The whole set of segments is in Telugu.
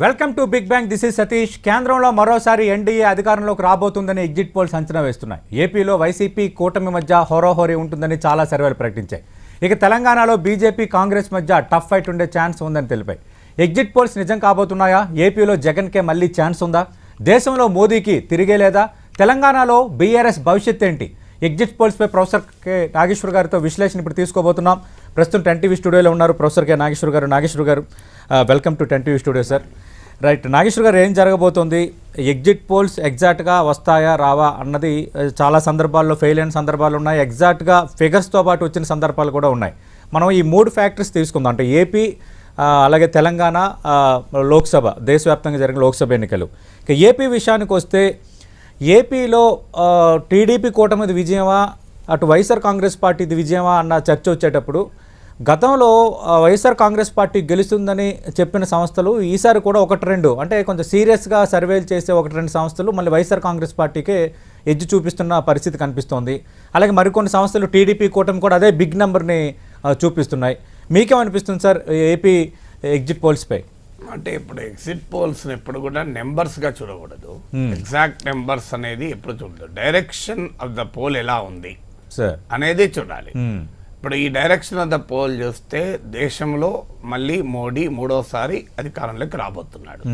Welcome to big bang this is Satish. కేంద్రంలో మరోసారి ఎన్డీఏ అధికారంలోకి రాబోతుందని ఎగ్జిట్ పోల్స్ అంచనా వేస్తున్నాయి. ఏపీలో వైసీపీ కూటమి మధ్య హోరాహోరీ ఉంటుందని చాలా సర్వేలు ప్రకటించాయి. ఇక తెలంగాణలో బీజేపీ కాంగ్రెస్ మధ్య టఫ్ ఫైట్ ఉండే ఛాన్స్ ఉందని తెలిపాయి. ఎగ్జిట్ పోల్స్ నిజం కాబోతున్నాయా? ఏపీలో జగన్కే మళ్ళీ ఛాన్స్ ఉందా? దేశంలో మోదీకి తిరిగే లేదా? తెలంగాణలో బీఆర్ఎస్ భవిష్యత్ ఏంటి? ఎగ్జిట్ పోల్స్పై ప్రొఫెసర్ కె నాగేశ్వర్ గారితో విశ్లేషణ ఇప్పుడు తీసుకోబోతున్నాం. ప్రస్తుతం టెన్ టీవీ స్టూడియోలో ఉన్నారు professor K Nageshwar garu. Nageshwar garu welcome to ten TV studio sir. Right Nageshwar garu ఏం జరగబోతోంది? ఎగ్జిట్ పోల్స్ ఎగ్జాక్ట్గా వస్తాయా రావా అన్నది చాలా సందర్భాల్లో ఫెయిల్ అయిన సందర్భాలు ఉన్నాయి. ఎగ్జాక్ట్గా ఫిగర్స్తో పాటు వచ్చిన సందర్భాలు కూడా ఉన్నాయి. మనం ఈ మూడు ఫ్యాక్టర్స్ తీసుకుందాం. అంటే ఏపీ అలాగే తెలంగాణ లోక్సభ దేశవ్యాప్తంగా జరిగిన లోక్సభ ఎన్నికలు. ఇక ఏపీ విషయానికి వస్తే ఏపీలో టీడీపీ కూటమిది విజయమా అటు వైఎస్ఆర్ కాంగ్రెస్ పార్టీది విజయమా అన్న చర్చ వచ్చేటప్పుడు గతంలో వైఎస్ఆర్ కాంగ్రెస్ పార్టీ గెలుస్తుందని చెప్పిన సంస్థలు ఈసారి కూడా ఒకటి రెండు అంటే కొంచెం సీరియస్గా సర్వేలు చేసే ఒకటి రెండు సంస్థలు మళ్ళీ వైఎస్ఆర్ కాంగ్రెస్ పార్టీకే ఎడ్జ్ చూపిస్తున్న పరిస్థితి కనిపిస్తోంది. అలాగే మరికొన్ని సంస్థలు టీడీపీ కూటమి కూడా అదే బిగ్ నెంబర్ని చూపిస్తున్నాయి. మీకేమనిపిస్తుంది సార్ ఏపీ ఎగ్జిట్ పోల్స్పై అంటే ఇప్పుడు ఎగ్జిట్ పోల్స్ ఎప్పుడు కూడా నెంబర్స్గా చూడకూడదు ఎగ్జాక్ట్ నెంబర్స్ అనేది ఎప్పుడు చూడదు డైరెక్షన్ ఆఫ్ ద పోల్ ఎలా ఉంది సార్. అనేది చూడాలి. ఇప్పుడు ఈ డైరెక్షన్ ఆఫ్ ద పోల్ చూస్తే దేశంలో మళ్ళీ మోడీ మూడోసారి అధికారంలోకి రాబోతున్నాడు.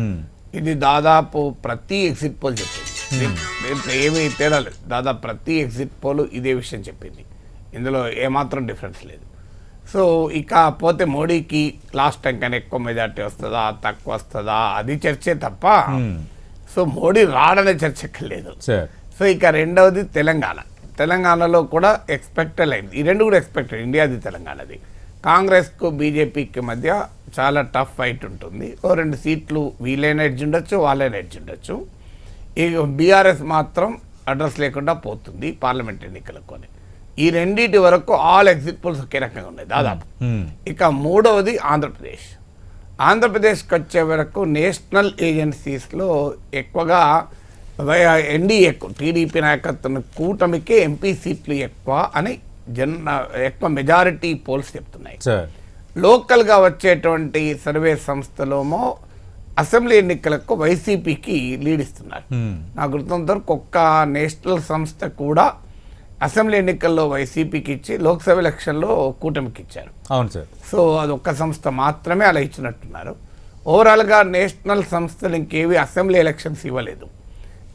ఇది దాదాపు ప్రతి ఎగ్జిట్ పోల్ చెప్పింది. దీంట్లో ఏమీ తేడా లేదు దాదాపు ప్రతి ఎగ్జిట్ పోల్ ఇదే విషయం చెప్పింది. ఇందులో ఏమాత్రం డిఫరెన్స్ లేదు. సో ఇక పోతే మోడీకి లాస్ట్ టైం కన్నా ఎక్కువ మెజార్టీ వస్తుందా తక్కువ వస్తుందా అది చర్చే తప్ప సో మోడీ రాడనే చర్చ లేదు సో ఇక రెండవది తెలంగాణ. తెలంగాణలో కూడా ఎక్స్పెక్టెడ్ అయింది. ఈ రెండు కూడా ఎక్స్పెక్టెడ్ ఇండియాది తెలంగాణది. కాంగ్రెస్కు బీజేపీకి మధ్య చాలా టఫ్ ఫైట్ ఉంటుంది. ఓ రెండు సీట్లు వీలైన ఎడ్జ్ ఉండొచ్చు వాళ్ళైన ఎడ్జ్ ఉండొచ్చు. ఇక బీఆర్ఎస్ మాత్రం అడ్రస్ లేకుండా పోతుంది పార్లమెంట్ ఎన్నికలకు ఈ రెండింటి వరకు ఆల్ ఎగ్జిట్ పోల్స్ ఒకే రకంగా ఉన్నాయి దాదాపు. ఇక మూడవది ఆంధ్రప్రదేశ్. ఆంధ్రప్రదేశ్కి వచ్చే వరకు నేషనల్ ఏజెన్సీస్లో ఎక్కువగా ఎన్డీఏ టీడీపీ నాయకత్వం కూటమికే ఎంపీ సీట్లు ఎక్కువ అని జన్ ఎక్కువ మెజారిటీ పోల్స్ చెప్తున్నాయి. సార్. లోకల్గా వచ్చేటువంటి సర్వే సంస్థలోమో అసెంబ్లీ ఎన్నికలకు వైసీపీకి లీడ్ ఇస్తున్నారు. నాకు గుర్తున్నంత వరకు ఒక్క నేషనల్ సంస్థ కూడా అసెంబ్లీ ఎన్నికల్లో వైసీపీకి ఇచ్చి లోక్సభ ఎలక్షన్లో కూటమికి ఇచ్చారు. అవును సార్. సో అది ఒక్క సంస్థ మాత్రమే అలా ఇచ్చినట్టున్నారు. ఓవరాల్గా నేషనల్ సంస్థలు ఇంకేవి అసెంబ్లీ ఎలక్షన్స్ ఇవ్వలేదు.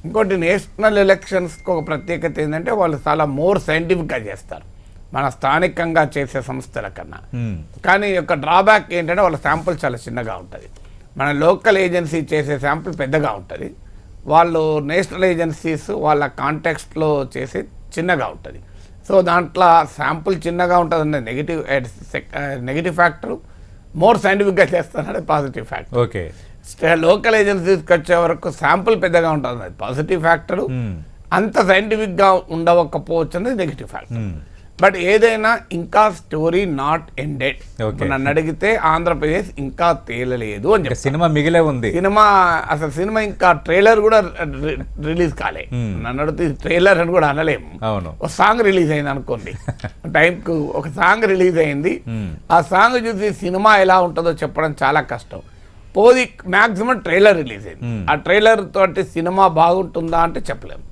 ఇంకోటి నేషనల్ ఎలక్షన్స్కి ఒక ప్రత్యేకత ఏంటంటే వాళ్ళు చాలా మోర్ సైంటిఫిక్గా చేస్తారు. మన స్థానికంగా చేసే సంస్థల కన్నా. కానీ యొక్క డ్రాబ్యాక్ ఏంటంటే వాళ్ళ శాంపుల్ చాలా చిన్నగా ఉంటుంది. మన లోకల్ ఏజెన్సీ చేసే శాంపుల్ పెద్దగా ఉంటుంది. వాళ్ళు నేషనల్ ఏజెన్సీస్ వాళ్ళ కాంటెక్స్ట్లో చేసి చిన్నగా ఉంటుంది. సో దాంట్లో శాంపుల్ చిన్నగా ఉంటుంది అనే నెగిటివ్ నెగిటివ్ ఫ్యాక్టర్ మోర్ సైంటిఫిక్గా చేస్తాననే పాజిటివ్ ఫ్యాక్టర్. ఓకే. లోకల్ ఏజెన్సీస్కి వచ్చే వరకు శాంపుల్ పెద్దగా ఉంటుంది. అది పాజిటివ్ ఫ్యాక్టర్. అంత సైంటిఫిక్గా ఉండవకపోవచ్చు అనేది నెగిటివ్ ఫ్యాక్టర్. బట్ ఏదైనా ఇంకా స్టోరీ నాట్ ఎండెడ్. నన్ను అడిగితే ఆంధ్రప్రదేశ్ ఇంకా తేలలేదు అని చెప్తాను సినిమా మిగిలే ఉంది. సినిమా అసలు సినిమా ఇంకా ట్రైలర్ కూడా రిలీజ్ కాలే. నన్ను అడిగితే ట్రైలర్ అని కూడా అనలేము అవును. ఒక సాంగ్ రిలీజ్ అయింది అనుకోండి. టైంకు ఒక సాంగ్ రిలీజ్ అయింది. ఆ సాంగ్ చూసి సినిమా ఎలా ఉంటుందో చెప్పడం చాలా కష్టం. పోది మ్యాక్సిమం ట్రైలర్ రిలీజ్ అయింది. ఆ ట్రైలర్ తోటి సినిమా బాగుంటుందా అంటే చెప్పలేము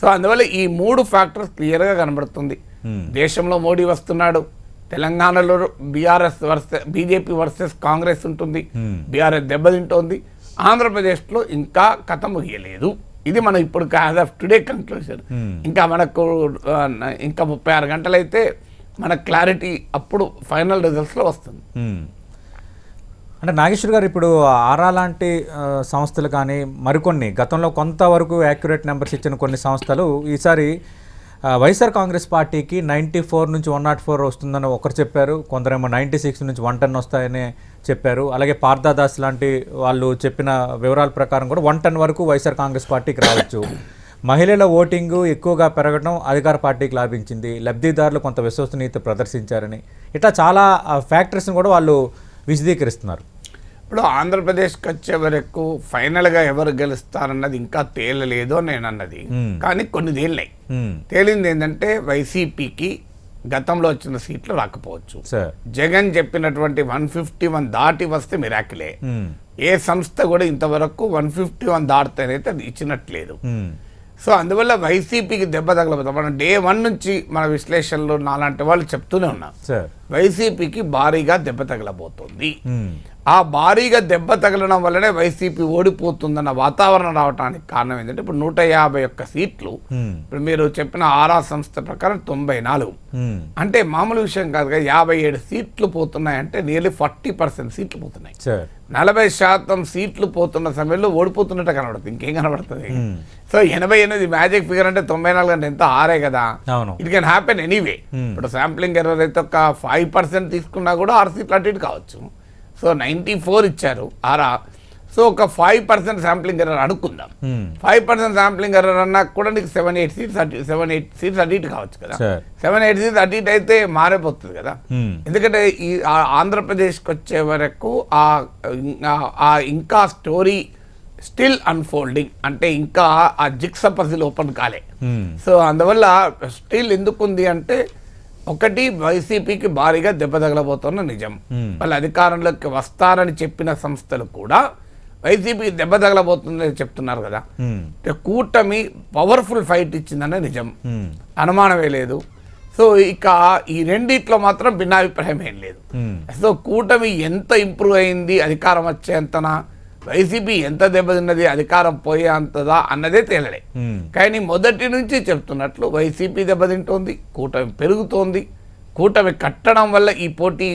సో అందువల్ల ఈ మూడు ఫ్యాక్టర్స్ క్లియర్గా కనబడుతుంది. దేశంలో మోడీ వస్తున్నాడు తెలంగాణలో BRS versus BJP versus Congress ఉంటుంది బీఆర్ఎస్ దెబ్బతింటోంది ఆంధ్రప్రదేశ్లో ఇంకా కథ ముగియలేదు. ఇది మనం ఇప్పుడు యాజ్ ఆఫ్ టుడే కంక్లూజన్ ఇంకా మనకు ఇంకా ముప్పై ఆరు గంటలైతే మన క్లారిటీ అప్పుడు ఫైనల్ రిజల్ట్స్లో వస్తుంది. అంటే నాగేశ్వర్ గారు ఇప్పుడు ఆరా లాంటి సంస్థలు కానీ మరికొన్ని గతంలో కొంతవరకు యాక్యురేట్ నెంబర్స్ ఇచ్చిన కొన్ని సంస్థలు ఈసారి వైఎస్ఆర్ కాంగ్రెస్ పార్టీకి నైంటీ ఫోర్ నుంచి వన్ నాట్ ఫోర్ వస్తుందని ఒకరు చెప్పారు కొందరేమో నైంటీ సిక్స్ నుంచి వన్ టెన్ వస్తాయని చెప్పారు. అలాగే పార్థదాస్ లాంటి వాళ్ళు చెప్పిన వివరాల ప్రకారం కూడా వన్ టెన్ వరకు వైఎస్ఆర్ కాంగ్రెస్ పార్టీకి రావచ్చు. మహిళల ఓటింగు ఎక్కువగా పెరగడం అధికార పార్టీకి లాభించింది. లబ్ధిదారులు కొంత విశ్వసనీయత ప్రదర్శించారని. ఇట్లా చాలా ఫ్యాక్టర్స్ని కూడా వాళ్ళు విశదీకరిస్తున్నారు. ఇప్పుడు ఆంధ్రప్రదేశ్కి వచ్చే వరకు ఫైనల్గా ఎవరు గెలుస్తారన్నది ఇంకా తేలలేదు నేను అన్నది కానీ కొన్ని తేలినాయి. తేలింది ఏంటంటే వైసీపీకి గతంలో వచ్చిన సీట్లు రాకపోవచ్చు. జగన్ చెప్పినటువంటి వన్ ఫిఫ్టీ వన్ దాటి వస్తే మిరాకిలే. ఏ సంస్థ కూడా ఇంతవరకు వన్ ఫిఫ్టీ వన్ దాటితేనైతే అది ఇచ్చినట్లేదు. సో అందువల్ల వైసీపీకి దెబ్బ తగలబోతాం. మనం డే వన్ నుంచి మన విశ్లేషణలో నాలాంటి వాళ్ళు చెప్తూనే ఉన్నాం. వైసీపీకి భారీగా దెబ్బ తగలబోతోంది. ఆ భారీగా దెబ్బ తగలడం వల్లనే వైసీపీ ఓడిపోతుందన్న వాతావరణం రావడానికి కారణం ఏంటంటే ఇప్పుడు నూట యాభై ఒక్క సీట్లు ఇప్పుడు మీరు చెప్పిన ఆరా సంస్థ ప్రకారం తొంభై నాలుగు. అంటే మామూలు విషయం కాదుగా యాభై ఏడు సీట్లు పోతున్నాయంటే నియర్లీ ఫార్టీ పర్సెంట్ సీట్లు పోతున్నాయి. నలభై శాతం సీట్లు పోతున్న సమయంలో ఓడిపోతున్నట్టు కనబడుతుంది ఇంకేం కనబడుతుంది. సో ఎనభై ఎనిమిది మ్యాజిక్ ఫిగర్ అంటే తొంభై నాలుగు అంటే ఎంత ఆరే కదా. It can happen anyway. ఇప్పుడు శాంప్లింగ్ ఎర్రర్ అయితే ఒక ఫైవ్ పర్సెంట్ తీసుకున్నా కూడా ఆరు సీట్లు అటు ఇటు కావచ్చు. సో నైంటీ ఫోర్ ఇచ్చారు. ఆరా సో ఒక ఫైవ్ పర్సెంట్ శాంప్లింగ్ ఎర్రర్ అనుకుందాం. ఫైవ్ పర్సెంట్ శాంప్లింగ్ ఎర్రర్ అన్నా కూడా నీకు సెవెన్ ఎయిట్ సీట్స్ అటు సెవెన్ ఎయిట్ సీట్స్ అటు ఇటు కావచ్చు కదా. సెవెన్ ఎయిట్ సీట్స్ అటు ఇటు అయితే మారిపోతుంది కదా. ఎందుకంటే ఈ ఆంధ్రప్రదేశ్కి వచ్చే వరకు ఆ ఇంకా స్టోరీ స్టిల్ అన్ఫోల్డింగ్. అంటే ఇంకా ఆ జిక్స పజిల్ ఓపెన్ కాలే. సో అందువల్ల స్టిల్ ఎందుకుంది అంటే ఒకటి వైసీపీకి భారీగా దెబ్బ తగలబోతున్న నిజం. వాళ్ళు అధికారంలోకి వస్తారని చెప్పిన సంస్థలు కూడా వైసీపీకి దెబ్బ తగలబోతుందని చెప్తున్నారు కదా. కూటమి పవర్ఫుల్ ఫైట్ ఇచ్చిందనే నిజం. అనుమానమే లేదు. సో ఇక ఈ రెండిట్లో మాత్రం భిన్నాభిప్రాయం ఏం లేదు. సో కూటమి ఎంత ఇంప్రూవ్ అయింది అధికారం వచ్చేంతనా వైసీపీ ఎంత దెబ్బతిన్నది అధికారం పోయేంతదా అన్నదే తేలలే. ఉమ్, కానీ మొదటి నుంచి చెప్తున్నట్లు వైసీపీ దెబ్బతింటోంది కూటమి పెరుగుతోంది కూటమి కట్టడం వల్ల ఈ పోటీ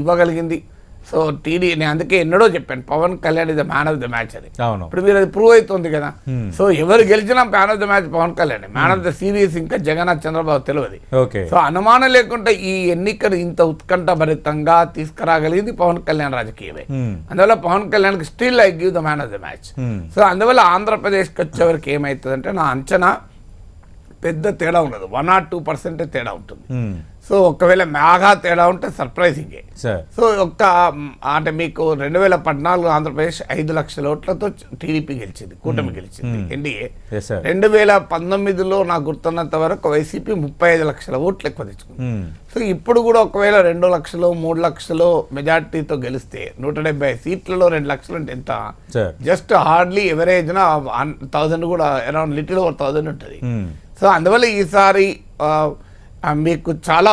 ఇవ్వగలిగింది. సో టీడీ నేను అందుకే ఎన్నడో చెప్పాను Pawan Kalyan is the man of the match అది ఇప్పుడు మీరు అది ప్రూవ్ అవుతుంది కదా. సో ఎవరు గెలిచినా man of the match Pawan Kalyan. Man of the series ఇంకా జగన్నాథ్ చంద్రబాబు తెలియదు ఓకే. సో అనుమానం లేకుండా ఈ ఎన్నికలు ఇంత ఉత్కంఠభరితంగా తీసుకురాగలిగింది పవన్ కళ్యాణ్ రాజకీయమే. అందువల్ల పవన్ కళ్యాణ్కి still I give the man of the match so అందువల్ల ఆంధ్రప్రదేశ్కి వచ్చేవరకు ఏమవుతుందంటే నా అంచనా పెద్ద తేడా ఉండదు. వన్ ఆర్ టూ పర్సెంటే తేడా ఉంటుంది. సో ఒకవేళ మేఘా తేడా ఉంటే సర్ప్రైజింగే. సార్. సో ఒక్క అంటే మీకు రెండు వేల పద్నాలుగు ఆంధ్రప్రదేశ్ ఐదు లక్షల ఓట్లతో టీడీపీ గెలిచింది కూటమి గెలిచింది ఎన్డీఏ. రెండు వేల పంతొమ్మిదిలో నాకు గుర్తున్నంత వరకు వైసీపీ ముప్పై ఐదు లక్షల ఓట్లు ఎక్కువ తెచ్చుకుంది. సో ఇప్పుడు కూడా ఒకవేళ రెండు లక్షలు మూడు లక్షలు మెజార్టీతో గెలిస్తే నూట డెబ్బై సీట్లలో రెండు లక్షలు అంటే ఎంత? జస్ట్ హార్డ్లీ ఎవరేజ్న థౌజండ్ కూడా అరౌండ్ లిటిల్ ఓవర్ థౌజండ్ ఉంటుంది. సో అందువల్ల ఈసారి మీకు చాలా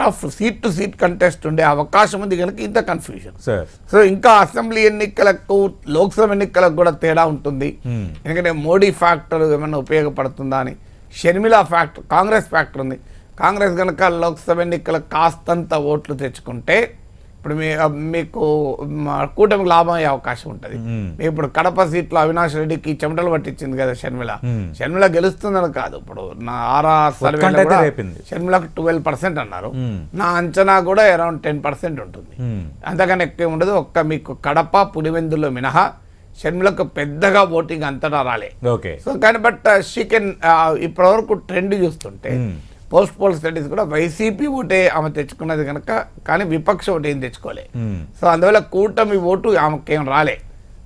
tough seat to seat contest ఉండే అవకాశం ఉంది కనుక ఇంత కన్ఫ్యూజన్ సార్ సో ఇంకా అసెంబ్లీ ఎన్నికలకు లోక్సభ ఎన్నికలకు కూడా తేడా ఉంటుంది. ఉమ్, ఎందుకంటే మోడీ ఫ్యాక్టర్ ఏమైనా ఉపయోగపడుతుందా అని. షర్మిల ఫ్యాక్టర్ కాంగ్రెస్ ఫ్యాక్టర్ ఉంది. కాంగ్రెస్ కనుక లోక్సభ ఎన్నికలకు కాస్తంత ఓట్లు తెచ్చుకుంటే ఇప్పుడు మీ మీకు కూటమికి లాభం అయ్యే అవకాశం ఉంటుంది. ఇప్పుడు కడప సీట్లో అవినాష్ రెడ్డికి చెమటలు పట్టించింది కదా షర్మిల. మ్మ్. షర్మిల గెలుస్తుందని కాదు. ఇప్పుడు నా ఆరా రేపింది. షర్మిలకు ట్వెల్వ్ పర్సెంట్ అన్నారు. నా అంచనా కూడా అరౌండ్ టెన్ పర్సెంట్ ఉంటుంది. అంతకన్నా ఎక్కువ ఉండదు. ఒక్క మీకు కడప పులివెందులో మినహా షర్మిలకు పెద్దగా ఓటింగ్ అంతటా రాలే. ఓకే. సో కానీ బట్ షీ కెన్ ఇప్పటివరకు ట్రెండ్ చూస్తుంటే. పోస్ట్ పోల్ స్టడీస్ కూడా వైసీపీ ఓటే ఆమె తెచ్చుకున్నది కనుక కానీ విపక్ష ఓటు ఏం తెచ్చుకోలే. ఉమ్, సో అందువల్ల కూటమి ఓటు ఆమెకేం రాలే.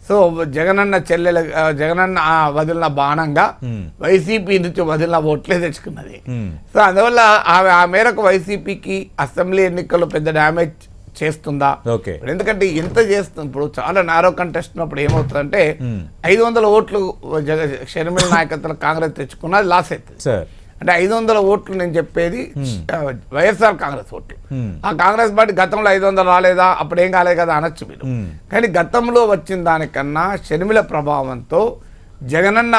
సో జగనన్న చెల్లెల జగనన్న వదిలిన బాణంగా Hmm. వైసీపీ నుంచి వదిలిన ఓట్లే తెచ్చుకున్నది. ఉమ్, సో అందువల్ల ఆమె ఆ మేరకు వైసీపీకి అసెంబ్లీ ఎన్నికల్లో పెద్ద డ్యామేజ్ చేస్తుందా? ఎందుకంటే ఎంత చేస్తుంది ఇప్పుడు చాలా నారో కంటెస్ట్ ఉన్నప్పుడు ఏమవుతుందంటే Hmm. ఐదు వందల ఓట్లు జగ షర్మిల నాయకత్వంలో కాంగ్రెస్ తెచ్చుకున్నది లాస్ అవుతుంది. సార్ అంటే ఐదు వందల ఓట్లు నేను చెప్పేది వైఎస్ఆర్ కాంగ్రెస్ ఓట్లు. ఆ కాంగ్రెస్ పార్టీ గతంలో ఐదు వందలు రాలేదా? అప్పుడు ఏం కాలేదు కదా అనొచ్చు మీరు. కానీ గతంలో వచ్చిన దానికన్నా షర్మిల ప్రభావంతో జగనన్న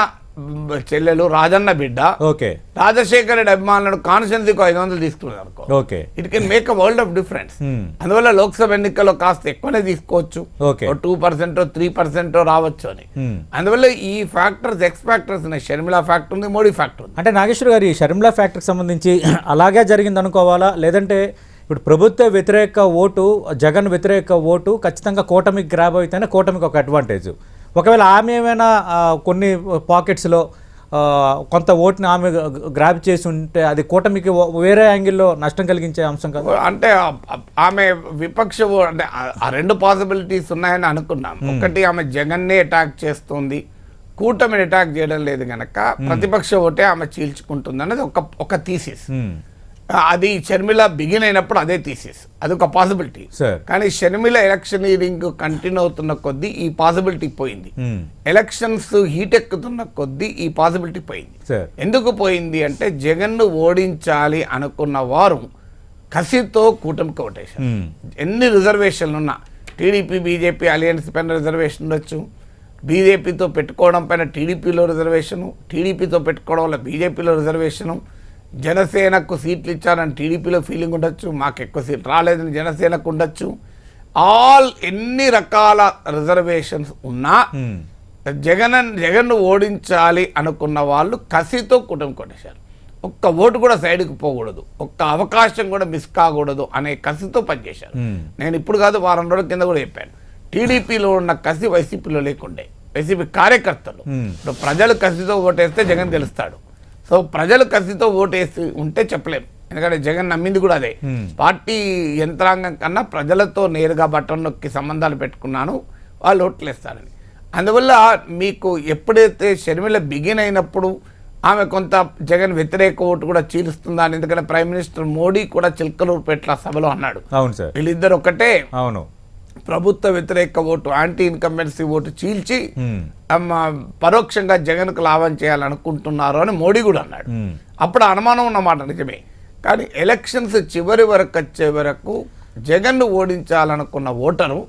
చెల్లెలు రాజన్న బిడ్డ. ఓకే. రాజశేఖర రెడ్డి అభిమానులను కాన్స్టిట్యున్సీకి ఐదు వందలు తీసుకున్నారు అనుకో. Okay. It can make a world of difference అందువల్ల లోక్సభ ఎన్నికల్లో కాస్త ఎక్కువనే తీసుకోవచ్చు. Okay. Two percent three percent రావచ్చు అని. ఉమ్. అందువల్ల ఈ ఫ్యాక్టర్స్ ఎక్స్ ఫ్యాక్టర్స్ ఉన్నాయి. షర్మిల ఫ్యాక్టర్ ఉంది మోడీ ఫ్యాక్టర్ ఉంది. అంటే నాగేశ్వర్ గారు ఈ షర్మిలా ఫ్యాక్టరీకి సంబంధించి అలాగే జరిగింది అనుకోవాలా? లేదంటే ఇప్పుడు ప్రభుత్వ వ్యతిరేక ఓటు జగన్ వ్యతిరేక ఓటు ఖచ్చితంగా కూటమికి గ్రాబ్ అయితేనే కూటమికి ఒక అడ్వాంటేజ్ ఒకవేళ ఆమె ఏమైనా కొన్ని పాకెట్స్లో కొంత ఓటుని ఆమె గ్రాబ్ చేసి ఉంటే అది కూటమికి వేరే యాంగిల్లో నష్టం కలిగించే అంశం కదా. అంటే ఆమె విపక్ష అంటే ఆ- రెండు పాసిబిలిటీస్ ఉన్నాయని అనుకున్నాం. ఒకటి ఆమె జగన్నే అటాక్ చేస్తుంది. కూటమిని అటాక్ చేయడం లేదు గనక ప్రతిపక్ష ఓటే ఆమె చీల్చుకుంటుంది అన్నది ఒక ఒక థీసిస్ అది షర్మిల బిగిన్ అయినప్పుడు అదే తీసేసి అది ఒక పాసిబిలిటీ. సార్. కానీ షర్మిల ఎలక్షనీరింగ్ కంటిన్యూ అవుతున్న కొద్దీ ఈ పాసిబిలిటీ పోయింది. ఎలక్షన్స్ హీట్ ఎక్కుతున్న కొద్దీ ఈ పాసిబిలిటీ పోయింది. సార్. ఎందుకు పోయింది అంటే జగన్ను ఓడించాలి అనుకున్న వారు కసితో కూటమికి ఓటేశారు. ఎన్ని రిజర్వేషన్లు ఉన్నా టీడీపీ బీజేపీ అలయన్స్ పైన రిజర్వేషన్ ఉండొచ్చు. బీజేపీతో పెట్టుకోవడం పైన టీడీపీలో రిజర్వేషను టీడీపీతో పెట్టుకోవడం వల్ల బీజేపీలో రిజర్వేషను జనసేనకు సీట్లు ఇచ్చారని టీడీపీలో ఫీలింగ్ ఉండొచ్చు మాకు ఎక్కువ సీట్లు రాలేదని జనసేనకు ఉండొచ్చు. ఆల్ ఎన్ని రకాల రిజర్వేషన్స్ ఉన్నా. జగన్ జగన్ను ఓడించాలి అనుకున్న వాళ్ళు కసితో కుటుంబం కొట్టేశారు. ఒక్క ఓటు కూడా సైడ్కి పోకూడదు. ఒక్క అవకాశం కూడా మిస్ కాకూడదు అనే కసితో పనిచేశారు. నేను ఇప్పుడు కాదు వారం రోజుల కింద కూడా చెప్పాను. టీడీపీలో ఉన్న కసి వైసీపీలో లేకుండే వైసీపీ కార్యకర్తలు. ఇప్పుడు ప్రజలు కసితో ఓటేస్తే జగన్ గెలుస్తాడు. సో ప్రజలు కసితో ఓటేసి ఉంటే చెప్పలేం. ఎందుకంటే జగన్ నమ్మింది కూడా అదే. మ్మ్. పార్టీ యంత్రాంగం కన్నా ప్రజలతో నేరుగా బటన్ నొక్కి సంబంధాలు పెట్టుకున్నాను వాళ్ళు ఓట్లేస్తారని అందువల్ల మీకు ఎప్పుడైతే షర్మిల బిగిన్ అయినప్పుడు ఆమె కొంత జగన్ వ్యతిరేక ఓటు కూడా చీలుస్తుందా అని ఎందుకంటే ప్రైమ్ మినిస్టర్ మోడీ కూడా చిల్కలూరుపేట్ల సభలో అన్నాడు. అవును సార్. వీళ్ళిద్దరు ఒకటే అవును. ప్రభుత్వ వ్యతిరేక ఓటు యాంటీ ఇన్కంబెన్సీ ఓటు చీల్చి. అమ్మ, పరోక్షంగా జగన్కు లాభం చేయాలనుకుంటున్నారు అని మోడీ కూడా అన్నాడు మ్మ్. అప్పుడు అనుమానం ఉన్నమాట నిజమే కానీ ఎలక్షన్స్ చివరి వరకు వచ్చే వరకు జగన్ను ఓడించాలనుకున్న ఓటరు.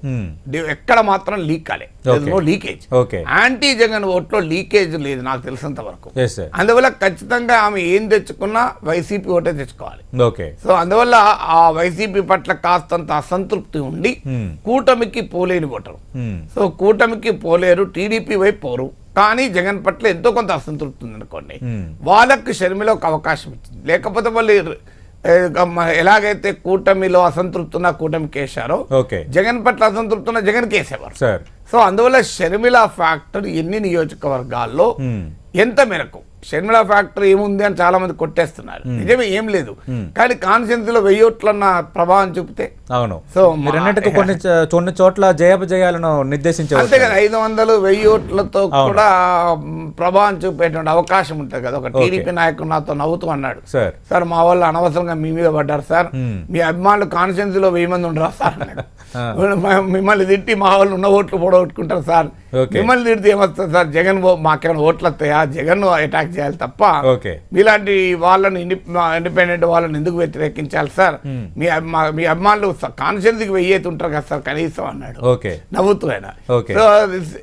డి- ఎక్కడ మాత్రం లీక్ కాలే. No leakage okay anti Jagan ఓట్లో leakage లేదు నాకు తెలిసినంత వరకు. అందువల్ల ఖచ్చితంగా ఆమె ఏం తెచ్చుకున్నా వైసీపీ ఓటే తెచ్చుకోవాలి. సో అందువల్ల ఆ వైసీపీ పట్ల కాస్తంత అసంతృప్తి ఉండి మ్మ్. కూటమికి పోలేని ఓటరు. సో కూటమికి పోలేరు టీడీపీ వైపు పోరు. కానీ జగన్ పట్ల ఎంతో కొంత అసంతృప్తి ఉంది అనుకోండి. వాళ్ళకు షర్మిల ఒక అవకాశం ఇచ్చింది. లేకపోతే వాళ్ళు ఎలాగైతే కూటమిలో అసంతృప్తి ఉన్న కూటమికి వేశారో ఓకే. జగన్ పట్ల అసంతృప్తి ఉన్న జగన్ కేసేవారు. సార్. సో అందువల్ల షర్మిల ఫ్యాక్టర్ ఎన్ని నియోజకవర్గాల్లో. ఎంత మేరకు షర్మిల ఫ్యాక్టరీ ఏముంది అని చాలా మంది కొట్టేస్తున్నారు నిజమే ఏం లేదు. కానీ కాన్స్టిట్యున్సీలో వెయ్యి ఓట్లన్న ప్రభావం చూపితే అవును. సో మీరు అన్నట్టుగా కొన్ని కొన్ని చోట్ల జయాపజయాలను అంతే నిర్దేశించవచ్చు కదా ఐదు వందలు వెయ్యి ఓట్లతో కూడా ప్రభావం చూపేటువంటి అవకాశం ఉంటుంది కదా. ఒక టీడీపీ నాయకుడు నాతో నవ్వుతూ అన్నాడు. సార్. సార్ మా వాళ్ళు అనవసరంగా మీ మీద పడ్డారు సార్. మీ అభిమానులు కాన్స్టిట్యున్సీలో వెయ్యి మంది ఉండరా సార్ మిమ్మల్ని తిట్టి మా వాళ్ళు ఉన్న ఓట్లు పొడగొట్టుకుంటారు సార్. మిమ్మల్ని తిడితే ఏమొస్తుంది సార్? జగన్ మాకేమైనా ఓట్లు వస్తాయా? జగన్ అటాక్ చేయాలి తప్ప ఓకే. మీలాంటి వాళ్ళని ఇండిపెండెంట్ వాళ్ళని ఎందుకు వ్యతిరేకించాలి సార్. మీ మీ అభిమానులు కాన్స్టిట్యున్సీకి వెయ్యేది ఉంటారు కదా సార్ కనీసం అన్నాడు ఓకే నవ్వుతూ ఆయన. సో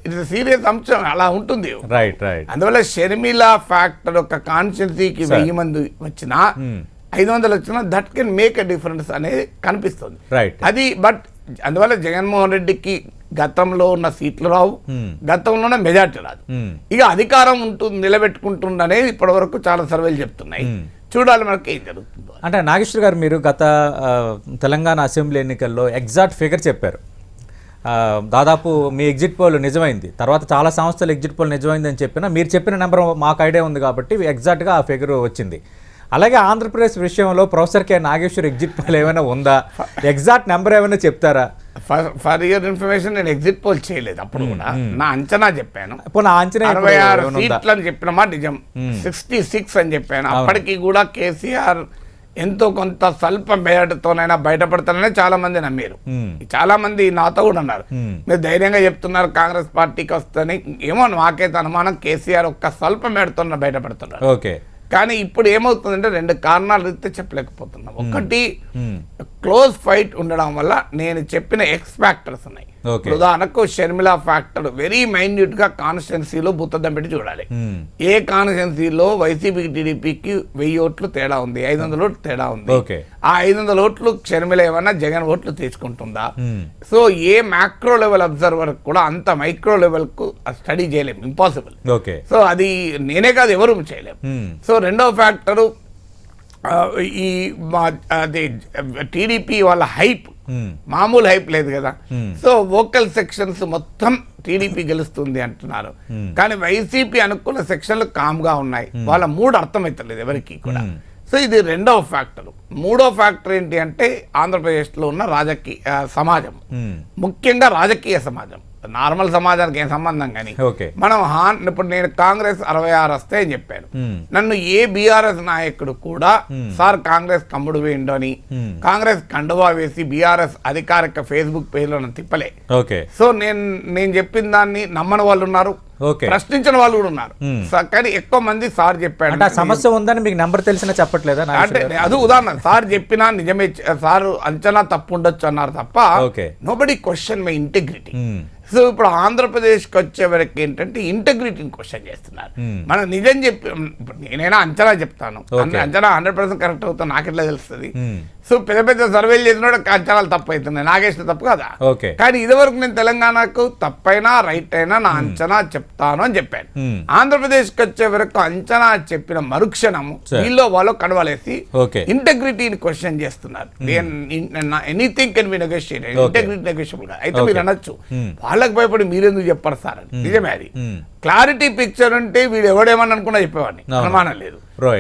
ఇట్స్ సీరియస్ అంశం అలా ఉంటుంది రైట్ రైట్ అందువల్ల షర్మిల ఫ్యాక్టర్ ఒక కాన్స్టిట్యున్సీకి Sir. వెయ్యి మంది వచ్చినా మ్మ్. ఐదు వందలు వచ్చినా that can make a difference అనేది కనిపిస్తుంది రైట్ అది బట్ అందువల్ల జగన్మోహన్ రెడ్డికి గతంలో ఉన్న సీట్లు రావు మ్మ్. గతంలోనే మెజార్టీ రాదు మ్మ్. ఇక అధికారం ఉంటుంది నిలబెట్టుకుంటుంది అనేది ఇప్పటి వరకు చాలా సర్వేలు చెప్తున్నాయి. చూడాలి మనకి ఏం జరుగుతుందో అంటే నాగేశ్వర్ గారు మీరు గత తెలంగాణ అసెంబ్లీ ఎన్నికల్లో ఎగ్జాక్ట్ ఫిగర్ చెప్పారు. దాదాపు మీ ఎగ్జిట్ పోల్ నిజమైంది. తర్వాత చాలా సంస్థలు ఎగ్జిట్ పోల్ నిజమైంది అని చెప్పినా మీరు చెప్పిన నెంబర్ మాకు ఐడియా ఉంది కాబట్టి ఎగ్జాక్ట్గా ఆ ఫిగర్ వచ్చింది. అలాగే ఆంధ్రప్రదేశ్ విషయంలో professor K Nageshwar exit poll ఏమైనా ఉందా? ఎగ్జాక్ట్ నెంబర్ ఏమైనా చెప్తారా? ఫర్ ఇయర్ ఇన్ఫర్మేషన్ నేను ఎగ్జిట్ పోల్ చేయలేదు అప్పుడు కూడా. నా అంచనా చెప్పాను. అంచనా అరవై ఆరు? సీట్లు అని చెప్పిన నిజం. సిక్స్టీ సిక్స్ అని చెప్పాను. అప్పటికి కూడా కేసీఆర్ ఎంతో కొంత స్వల్ప మేరతోనైనా బయటపడతానని చాలా మంది నమ్మారు మ్మ్. చాలా మంది నాతో కూడా అన్నారు మ్మ్. మీరు ధైర్యంగా చెప్తున్నారు కాంగ్రెస్ పార్టీకి వస్తుందని ఏమో నాకైతే అనుమానం కేసీఆర్ ఒక్క స్వల్ప మేరతో బయటపడుతున్నారు ఓకే కానీ ఇప్పుడు ఏమవుతుందంటే రెండు కారణాలు అయితే చెప్పలేకపోతున్నాం ఒకటి. క్లోజ్ ఫైట్ ఉండడం వల్ల నేను చెప్పిన ఎక్స్ ఫ్యాక్టర్స్ ఉన్నాయి. ఉదాహరణకు షర్మిల ఫ్యాక్టర్ వెరీ మైన్యూట్గా కాన్స్టిట్యున్సీలో బుత్తదం పెట్టి చూడాలి. ఏ కాన్స్టిట్యున్సీలో వైసీపీకి టీడీపీకి వెయ్యి ఓట్లు తేడా ఉంది ఐదు వందల ఓట్లు తేడా ఉంది. ఆ ఐదు వందల ఓట్లు షర్మిల ఏమన్నా జగన్ ఓట్లు తీసుకుంటుందా. So a macro level observer కూడా అంత మైక్రో లెవెల్కు స్టడీ చేయలేము ఇంపాసిబుల్ ఓకే సో అది నేనే కాదు ఎవరు చేయలేము. సో రెండవ ఫ్యాక్టరు ఈ టీడీపీ వాళ్ళ హైప్. మామూలు హైప్ లేదు కదా. Hmm. సో వోకల్ సెక్షన్స్ మొత్తం టీడీపీ గెలుస్తుంది అంటున్నారు. కానీ వైసీపీ అనుకున్న సెక్షన్లు కామ్గా ఉన్నాయి. వాళ్ళ మూడు అర్థమవుతలేదు ఎవరికి కూడా. Hmm. సో ఇది రెండవ ఫ్యాక్టర్ మూడో ఫ్యాక్టర్ ఏంటి అంటే ఆంధ్రప్రదేశ్లో ఉన్న రాజకీయ సమాజం. ముఖ్యంగా రాజకీయ సమాజం. నార్మల్ సమాజానికి ఏం సంబంధం కానీ మనం హాన్ ఇప్పుడు నేను కాంగ్రెస్ అరవై ఆరు వస్తే అని చెప్పాను. నన్ను ఏ బీఆర్ఎస్ నాయకుడు కూడా సార్ కాంగ్రెస్ కమ్ముడు వేయండు అని. కాంగ్రెస్ కండువా వేసి బీఆర్ఎస్ అధికారిక ఫేస్బుక్ పేజ్లో నన్ను తిప్పలే. ఓకే. సో నేను నేను చెప్పిన దాన్ని నమ్మని వాళ్ళు ఉన్నారు. ప్రశ్నించిన వాళ్ళు కూడా ఉన్నారు. కానీ ఎక్కువ మంది సార్ చెప్పాడు. సమస్య ఉందని మీకు నెంబర్ తెలిసినా చెప్పట్లేదా అంటే? అది ఉదాహరణ. సార్ చెప్పినా నిజమే సార్ అంచనా తప్పు ఉండొచ్చు అన్నారు తప్ప. Nobody question my integrity. So ఇప్పుడు ఆంధ్రప్రదేశ్కి వచ్చే వరకు ఏంటంటే ఇంటగ్రిటీని క్వశ్చన్ చేస్తున్నారు మ్మ్. మనం నిజం చెప్పి నేనైనా అంచనా చెప్తాను అంచనా హండ్రెడ్ పర్సెంట్ కరెక్ట్ అవుతాను నాకెట్లా తెలుస్తుంది మ్మ్. సో పెద్ద పెద్ద సర్వేలు చేసిన అంచనాలు తప్పు అవుతున్నాయి నాగేశ్వర తప్పు కదా? ఓకే. కానీ ఇదివరకు నేను తెలంగాణకు తప్పైనా రైట్ అయినా నా అంచనా చెప్తాను అని చెప్పాను. మ్మ్. ఆంధ్రప్రదేశ్కి వచ్చే వరకు అంచనా చెప్పిన మరుక్షణము. వీళ్ళు వాళ్ళు కడవలేసి ఇంటగ్రిటీని క్వశ్చన్ చేస్తున్నారు. Anything can be negotiate integrity నెగోషియబుల్గా అయితే మీరు అనొచ్చు. వాళ్ళకి భయపడి మీరెందుకు చెప్పరు సార్ నిజమే అది. క్లారిటీ పిక్చర్ అంటే వీడు ఎవడేమని అనుకున్నా చెప్పేవాడిని. అనుమానం లేదు.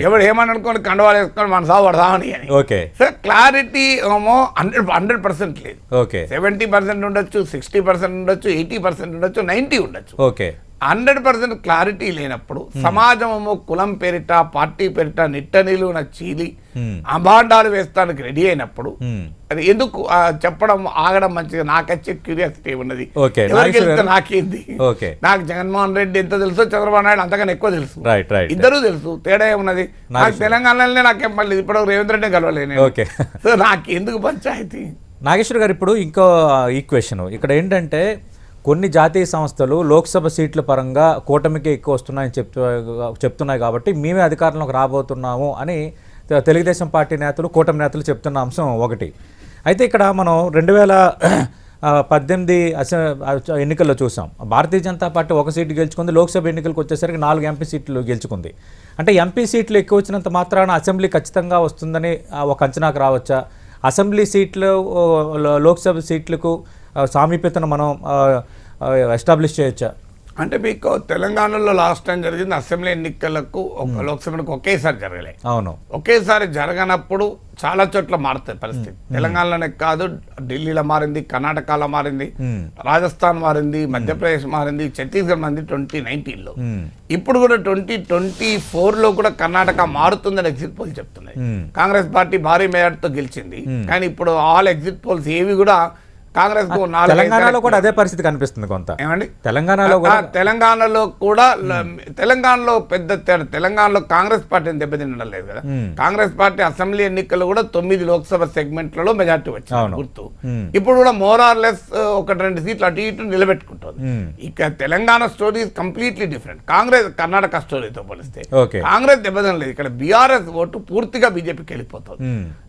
ఎవడు ఏమని అనుకోని కండవాలు వేసుకొని మన సాగు పడదామని అని. ఓకే సో క్లారిటీ ఏమో హండ్రెడ్ హండ్రెడ్ పర్సెంట్ లేదు. ఓకే సెవెంటీ పర్సెంట్ ఉండొచ్చు సిక్స్టీ పర్సెంట్ ఉండొచ్చు ఎయిటీ పర్సెంట్ ఉండొచ్చు నైంటీ ఉండొచ్చు. ఓకే హండ్రెడ్ పర్సెంట్ క్లారిటీ లేనప్పుడు సమాజము కులం పేరిట పార్టీ పేరిట నిట్టనీలు నా చీలి Hmm. అభాండాలు వేస్తానికి రెడీ అయినప్పుడు మ్మ్. అది ఎందుకు చెప్పడం ఆగడం మంచిగా నాకొచ్చే క్యూరియాసిటీ ఉన్నది. ఎవరికి వెళ్తే. నాకేంది? ఓకే నాకు జగన్మోహన్ రెడ్డి ఎంత తెలుసో చంద్రబాబు నాయుడు అంతకన్నా ఎక్కువ తెలుసు. ఇద్దరు తెలుసు తేడా ఏమున్నది? నాకు. తెలంగాణలోనే నాకేం పర్లేదు ఇప్పుడు రేవంత్ రెడ్డి కలవలేను ఓకే సో నాకు ఎందుకు పంచాయతీ? నాగేశ్వర్ గారు ఇప్పుడు ఇంకో ఈక్వేషన్ ఇక్కడ ఏంటంటే కొన్ని జాతీయ సంస్థలు లోక్సభ సీట్ల పరంగా కూటమికి ఎక్కువ వస్తున్నాయని చెప్తు చెప్తున్నాయి కాబట్టి మేమే అధికారంలోకి రాబోతున్నాము అని తెలుగుదేశం పార్టీ నేతలు కూటమి నేతలు చెప్తున్న అంశం ఒకటి. అయితే ఇక్కడ మనం రెండు వేల పద్దెనిమిది ఎన్నికల్లో చూసాం. భారతీయ జనతా పార్టీ ఒక సీటు గెలుచుకుంది లోక్సభ ఎన్నికలకు వచ్చేసరికి నాలుగు ఎంపీ సీట్లు గెలుచుకుంది. అంటే ఎంపీ సీట్లు ఎక్కువ వచ్చినంత మాత్రాన అసెంబ్లీ ఖచ్చితంగా వస్తుందని ఒక అంచనాకు రావచ్చా? అసెంబ్లీ సీట్లు లోక్సభ సీట్లకు సామీప్యతను మనం ఎస్టాబ్లిష్ చేయొచ్చా? అంటే మీకు తెలంగాణలో లాస్ట్ టైం జరిగింది అసెంబ్లీ ఎన్నికలకు ఒక లోక్సభకు ఒకేసారి జరగలే. అవును. ఒకేసారి జరగనప్పుడు చాలా చోట్ల మారుతాయి పరిస్థితి. తెలంగాణలోనే కాదు ఢిల్లీలో మారింది కర్ణాటకలో మారింది. రాజస్థాన్ మారింది మధ్యప్రదేశ్ మారింది ఛత్తీస్గఢ్ మారింది ట్వంటీ నైన్టీన్లో. ఇప్పుడు కూడా ట్వంటీ ట్వంటీ ఫోర్లో కూడా కర్ణాటక మారుతుందని ఎగ్జిట్ పోల్ చెప్తున్నాయి. కాంగ్రెస్ పార్టీ భారీ మేయర్తో గెలిచింది. కానీ ఇప్పుడు ఆల్ ఎగ్జిట్ పోల్స్ ఏవి కూడా కాంగ్రెస్ తెలంగాణలో కూడా అదే పరిస్థితి కనిపిస్తుంది కొంత. ఏమండి? తెలంగాణలో కూడా తెలంగాణలో కూడా తెలంగాణలో పెద్ద తేడా తెలంగాణలో కాంగ్రెస్ పార్టీని దెబ్బతినడం లేదు కదా. కాంగ్రెస్ పార్టీ అసెంబ్లీ ఎన్నికల్లో కూడా తొమ్మిది లోక్సభ సెగ్మెంట్లలో మెజార్టీ వచ్చింది. గుర్తు. ఇప్పుడు కూడా మోర్ ఆర్ లెస్ ఒకటి రెండు సీట్లు అటు ఇటు నిలబెట్టుకుంటుంది. ఇక Telangana story completely different Congress Karnataka స్టోరీతో పోలిస్తే. కాంగ్రెస్ దెబ్బతినలేదు. ఇక్కడ బీఆర్ఎస్ ఓటు పూర్తిగా బీజేపీకి వెళ్ళిపోతుంది.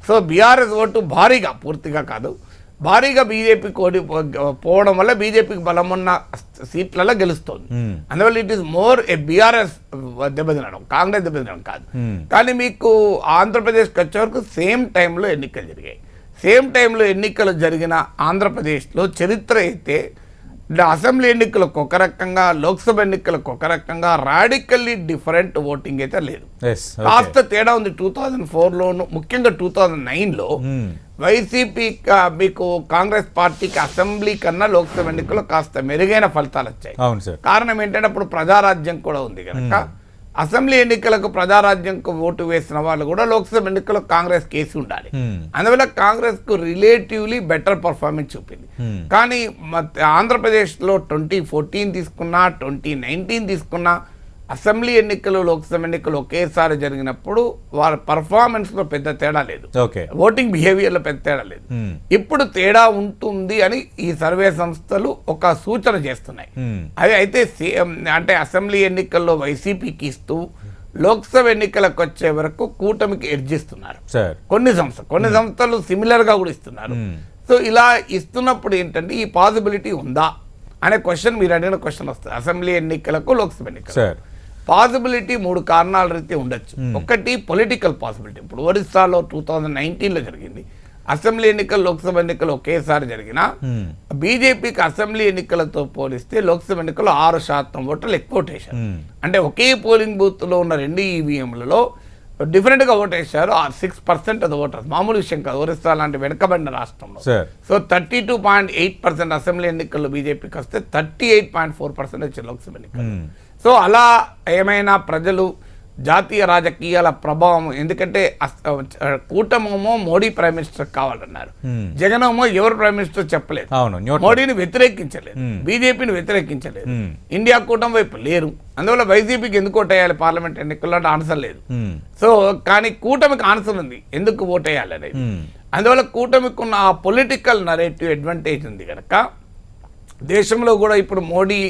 సో బీఆర్ఎస్ ఓటు భారీగా పూర్తిగా కాదు. భారీగా బీజేపీకి ఓడి పో- పోవడం వల్ల బీజేపీకి బలం ఉన్న సీట్లలో గెలుస్తుంది. మ్మ్. అందువల్ల it is more a BRS దెబ్బతినడం Congress దెబ్బతినడం కాదు. మ్మ్. కానీ మీకు ఆంధ్రప్రదేశ్కి వచ్చే వరకు సేమ్ టైంలో ఎన్నికలు జరిగాయి. సేమ్ టైంలో ఎన్నికలు జరిగిన ఆంధ్రప్రదేశ్లో చరిత్ర అయితే అసెంబ్లీ ఎన్నికలకు ఒక రకంగా లోక్సభ ఎన్నికలకు ఒక రకంగా రాడికల్లీ డిఫరెంట్ ఓటింగ్ అయితే లేదు. కాస్త తేడా ఉంది. టూ థౌజండ్ ఫోర్లోను ముఖ్యంగా టూ థౌజండ్ నైన్లో వైసీపీ మీకు కాంగ్రెస్ పార్టీకి అసెంబ్లీ కన్నా లోక్సభ ఎన్నికల్లో కాస్త మెరుగైన ఫలితాలు వచ్చాయి. అవును సార్. కారణం ఏంటంటే అప్పుడు ప్రజారాజ్యం కూడా ఉంది కనుక. అసెంబ్లీ ఎన్నికలకు ప్రజారాజ్యంకు ఓటు వేసిన వాళ్ళు కూడా లోక్సభ ఎన్నికల్లో కాంగ్రెస్ కేసి ఉండాలి. అందువల్ల కాంగ్రెస్కు రిలేటివ్లీ బెటర్ పర్ఫార్మెన్స్ చూపింది. కానీ ఆంధ్రప్రదేశ్లో ట్వంటీ ఫోర్టీన్ తీసుకున్నా ట్వంటీ నైన్టీన్ తీసుకున్నా అసెంబ్లీ ఎన్నికలు లోక్సభ ఎన్నికలు ఒకేసారి జరిగినప్పుడు వారి పర్ఫార్మెన్స్లో పెద్ద తేడా లేదు. ఓకే. ఓటింగ్ బిహేవియర్లో పెద్ద తేడా లేదు. ఇప్పుడు తేడా ఉంటుంది అని ఈ సర్వే సంస్థలు ఒక సూచన చేస్తున్నాయి. అది అయితే అంటే అసెంబ్లీ ఎన్నికల్లో వైసీపీకి ఇస్తూ లోక్సభ ఎన్నికలకు వచ్చే వరకు కూటమికి ఎడ్జిస్తున్నారు సార్. కొన్ని సంస్థలు కొన్ని సంస్థలు సిమిలర్గా కూడా ఇస్తున్నారు. సో ఇలా ఇస్తున్నప్పుడు ఏంటంటే ఈ పాసిబిలిటీ ఉందా? అనే క్వశ్చన్ మీరు అడిగిన క్వశ్చన్ వస్తుంది. అసెంబ్లీ ఎన్నికలకు లోక్సభ ఎన్నికలు పాసిబిలిటీ మూడు కారణాల రీతి ఉండొచ్చు. ఒకటి పొలిటికల్ పాసిబిలిటీ. ఇప్పుడు ఒరిస్సాలో టూ థౌజండ్ నైన్టీన్లో జరిగింది. అసెంబ్లీ ఎన్నికలు లోక్సభ ఎన్నికలు ఒకేసారి జరిగినా. బీజేపీకి అసెంబ్లీ ఎన్నికలతో పోలిస్తే లోక్సభ ఎన్నికల్లో ఆరు శాతం ఓట్లు ఎక్కువ ఓటేశారు. అంటే ఒకే పోలింగ్ బూత్లో ఉన్న రెండు ఈవీఎంలలో డిఫరెంట్గా ఓటేశారు. ఆ సిక్స్ పర్సెంట్ అది ఓటర్స్ మామూలు విషయం కాదు. ఒరిస్సా లాంటి వెనుకబడిన రాష్ట్రంలో. So thirty two point eight percent assembly ఎన్నికల్లో బీజేపీకి వస్తే thirty eight point four percent వచ్చే లోక్సభ ఎన్నికలు. సో అలా ఏమైనా ప్రజలు జాతీయ రాజకీయాల ప్రభావం ఎందుకంటే కూటమేమో మోడీ ప్రైమ్ మినిస్టర్ కావాలన్నారు. జగనేమో ఎవరు ప్రైమ్ మినిస్టర్ చెప్పలేదు మోడీని వ్యతిరేకించలేదు. బీజేపీని వ్యతిరేకించలేదు. ఇండియా కూటమి వైపు లేరు అందువల్ల వైసీపీకి ఎందుకు ఓటేయాలి పార్లమెంట్ ఎన్నికల్లో ఆన్సర్ లేదు. సో కానీ కూటమికి ఆన్సర్ ఉంది ఎందుకు ఓటేయాలి అనేది. అందువల్ల కూటమికి ఉన్న ఆ పొలిటికల్ నరేటివ్ అడ్వాంటేజ్ ఉంది కనుక దేశంలో కూడా ఇప్పుడు మోడీ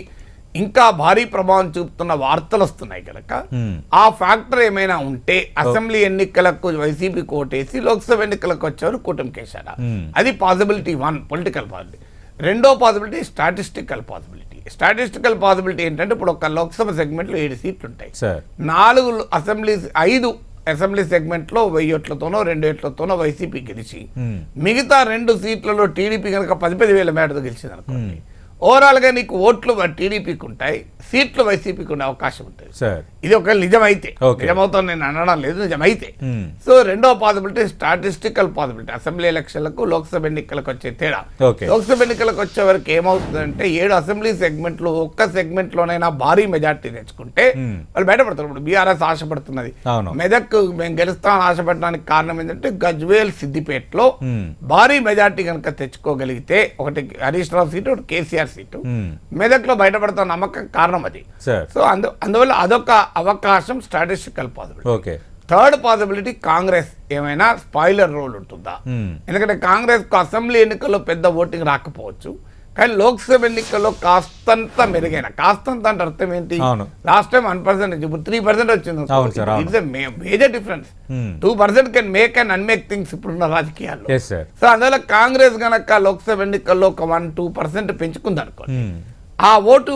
ఇంకా భారీ ప్రభావం చూపుతున్న వార్తలు వస్తున్నాయి కనుక. ఆ ఫ్యాక్టర్ ఏమైనా ఉంటే అసెంబ్లీ ఎన్నికలకు వైసీపీ కోటేసి లోక్సభ ఎన్నికలకు వచ్చేవారు కూటమికి వేశారా మ్మ్. అది పాసిబిలిటీ వన్ పొలిటికల్ పాసిబిలిటీ రెండో possibility statistical possibility statistical possibility ఏంటంటే ఇప్పుడు ఒక లోక్సభ సెగ్మెంట్లో ఏడు సీట్లు ఉంటాయి నాలుగు అసెంబ్లీ ఐదు అసెంబ్లీ సెగ్మెంట్లో వెయ్యి ఓట్లతోనో రెండు ఓట్లతోనో వైసీపీ గెలిచి. మిగతా రెండు సీట్లలో టీడీపీ కనుక పది పది వేల మేడతో గెలిచింది అనుకోండి ఓవరాల్గా నీకు ఓట్లు టీడీపీకి ఉంటాయి సీట్లు వైసీపీకి ఉండే అవకాశం ఉంటుంది సార్ ఇది ఒక నిజమైతే. నిజమవుతాను నేను అనడం లేదు నిజమైతే. సో రెండో పాసిబిలిటీ స్టాటిస్టికల్ పాసిబిలిటీ అసెంబ్లీ ఎలక్షన్లకు లోక్సభ ఎన్నికలకు వచ్చే తేడా. లోక్సభ ఎన్నికలకు వచ్చే వరకు ఏమవుతుందంటే ఏడు అసెంబ్లీ సెగ్మెంట్లు ఒక్క సెగ్మెంట్ లోనైనా భారీ మెజార్టీ తెచ్చుకుంటే. వాళ్ళు బయటపడతారు ఇప్పుడు బీఆర్ఎస్ ఆశపడుతున్నది. మెదక్ మేము గెలుస్తామని ఆశపడడానికి కారణం ఏంటంటే గజ్వేల్ సిద్దిపేటలో. భారీ మెజార్టీ కనుక తెచ్చుకోగలిగితే ఒకటి హరీష్ రావు సీటు ఒకటి కేసీఆర్ సీటు. మ్మ్. మెదక్లో బయటపడతాం నమ్మకం కారణం అది. సో అందు అందువల్ల అదొక అవకాశం statistical possibility. Okay third possibility Congress. ఏమైనా స్పాయిలర్ రోల్ ఉంటుందా? మ్మ్. ఎందుకంటే కాంగ్రెస్ అసెంబ్లీ ఎన్నికల్లో పెద్ద ఓటింగ్ రాకపోవచ్చు. కానీ లోక్సభ ఎన్నికల్లో కాస్తంత మెరుగైన కాస్తంత అంటే అర్థం ఏంటి. లాస్ట్ టైం వన్ పర్సెంట్ ఇప్పుడు త్రీ పర్సెంట్ వచ్చింది. It's major difference Hmm. Two percent can make and unmake things ఇప్పుడున్న రాజకీయాల్లో సో అందువల్ల కాంగ్రెస్ గనక లోక్సభ ఎన్నికల్లో ఒక వన్ టూ పర్సెంట్ పెంచుకుంది అనుకోండి మ్మ్. ఆ ఓటు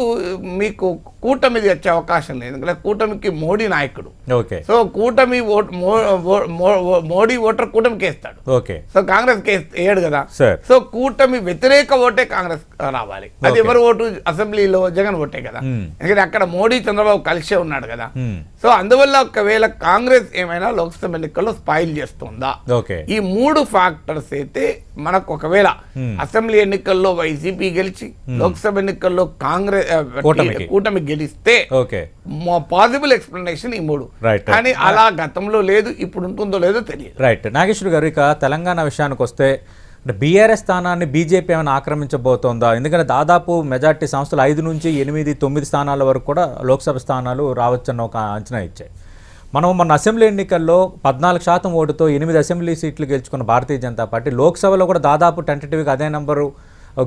మీకు కూటమిది వచ్చే అవకాశం లేదు. ఎందుకంటే కూటమికి మోడీ నాయకుడు. సో కూటమి మోడీ ఓటర్ కూటమికి వేస్తాడు. ఓకే. సో కాంగ్రెస్ వేయడు కదా. సో కూటమి వ్యతిరేక ఓటే కాంగ్రెస్ రావాలి. అది. ఎవరు ఓటు? అసెంబ్లీలో జగన్ ఓటే కదా. Hmm. ఎందుకంటే అక్కడ మోడీ చంద్రబాబు కలిసే ఉన్నాడు కదా. మ్మ్. సో అందువల్ల ఒకవేళ కాంగ్రెస్ ఏమైనా లోక్సభ ఎన్నికల్లో స్పాయిల్ చేస్తుందా? ఓకే. ఈ మూడు ఫ్యాక్టర్స్ అయితే మనకు ఒకవేళ. అసెంబ్లీ ఎన్నికల్లో వైసీపీ గెలిచి లోక్సభ ఎన్నికల్లో కాంగ్రెస్. కూటమి గెలిస్తే ఓకే. పాసిబుల్ ఎక్స్ప్లెనేషన్ ఈ మూడు. కానీ అలా గతంలో లేదు ఇప్పుడు ఉంటుందో లేదో తెలియదు. రైట్ నాగేశ్వర్ గారు ఇక తెలంగాణ విషయానికి వస్తే అంటే బీఆర్ఎస్ స్థానాన్ని బీజేపీ ఏమైనా ఆక్రమించబోతోందా? ఎందుకంటే దాదాపు మెజార్టీ సంస్థలు ఐదు నుంచి ఎనిమిది తొమ్మిది స్థానాల వరకు కూడా లోక్సభ స్థానాలు రావచ్చన్న ఒక అంచనా ఇచ్చాయి. మనం మన అసెంబ్లీ ఎన్నికల్లో పద్నాలుగు శాతం ఓటుతో ఎనిమిది అసెంబ్లీ సీట్లు గెలుచుకున్న భారతీయ జనతా పార్టీ లోక్సభలో కూడా దాదాపు టెంటేటివ్గా అదే నెంబరు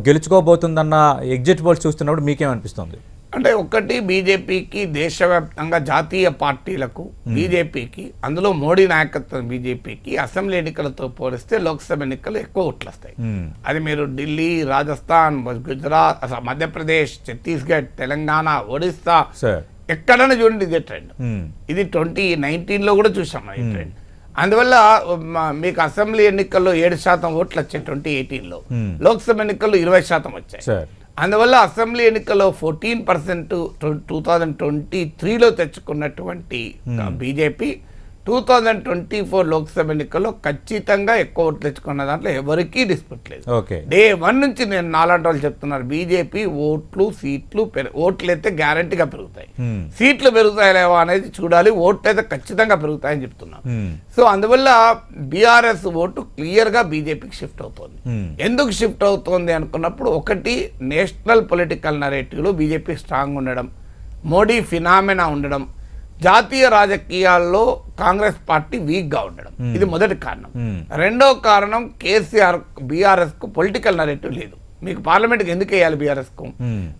గెలుచుకోబోతుందన్న ఎగ్జిట్ పోల్స్ చూస్తున్నప్పుడు మీకేమనిపిస్తుంది? అంటే ఒకటి బీజేపీకి దేశవ్యాప్తంగా జాతీయ పార్టీలకు బీజేపీకి అందులో మోడీ నాయకత్వం బీజేపీకి అసెంబ్లీ ఎన్నికలతో పోలిస్తే లోక్సభ ఎన్నికలు ఎక్కువ ఓట్లు వస్తాయి. అది మీరు ఢిల్లీ రాజస్థాన్ గుజరాత్ మధ్యప్రదేశ్ ఛత్తీస్గఢ్ తెలంగాణ ఒడిస్సా సార్. ఎక్కడైనా చూడండి ఇదే ట్రెండ్. ఇది ట్వంటీ నైన్టీన్లో కూడా చూసాం మనం ఈ ట్రెండ్. అందువల్ల మ- మీకు అసెంబ్లీ ఎన్నికల్లో ఏడు శాతం ఓట్లు వచ్చాయి ట్వంటీ ఎయిటీన్లో. లోక్సభ ఎన్నికల్లో ఇరవై శాతం వచ్చాయి. అందువల్ల అసెంబ్లీ ఎన్నికల్లో fourteen percent two thousand twenty త్రీలో తెచ్చుకున్నటువంటి BJP two thousand twenty four Lok Sabha ఎన్నికల్లో ఖచ్చితంగా ఎక్కువ ఓట్లు తెచ్చుకున్న దాంట్లో ఎవరికీ డిస్ప్యూట్ లేదు డే వన్ నుంచి నేను నాలాంటి వాళ్ళు చెప్తున్నారు బీజేపీ ఓట్లు సీట్లు ఓట్లు అయితే గ్యారంటీగా పెరుగుతాయి మ్మ్. సీట్లు పెరుగుతాయి లేవా అనేది చూడాలి ఓట్లు అయితే ఖచ్చితంగా పెరుగుతాయని చెప్తున్నాం మ్మ్. సో అందువల్ల బీఆర్ఎస్ ఓటు క్లియర్గా బీజేపీకి షిఫ్ట్ అవుతోంది మ్మ్. ఎందుకు షిఫ్ట్ అవుతోంది అనుకున్నప్పుడు ఒకటి నేషనల్ పొలిటికల్ నరేటివ్లో బీజేపీ స్ట్రాంగ్ ఉండడం మోడీ ఫినామినా ఉండడం జాతీయ రాజకీయాల్లో కాంగ్రెస్ పార్టీ వీక్గా ఉండడం. ఇది మొదటి కారణం. రెండో కారణం కేసీఆర్ బీఆర్ఎస్కు పొలిటికల్ నరేటివ్ లేదు. మీకు పార్లమెంట్కి ఎందుకు వేయాలి బీఆర్ఎస్కు.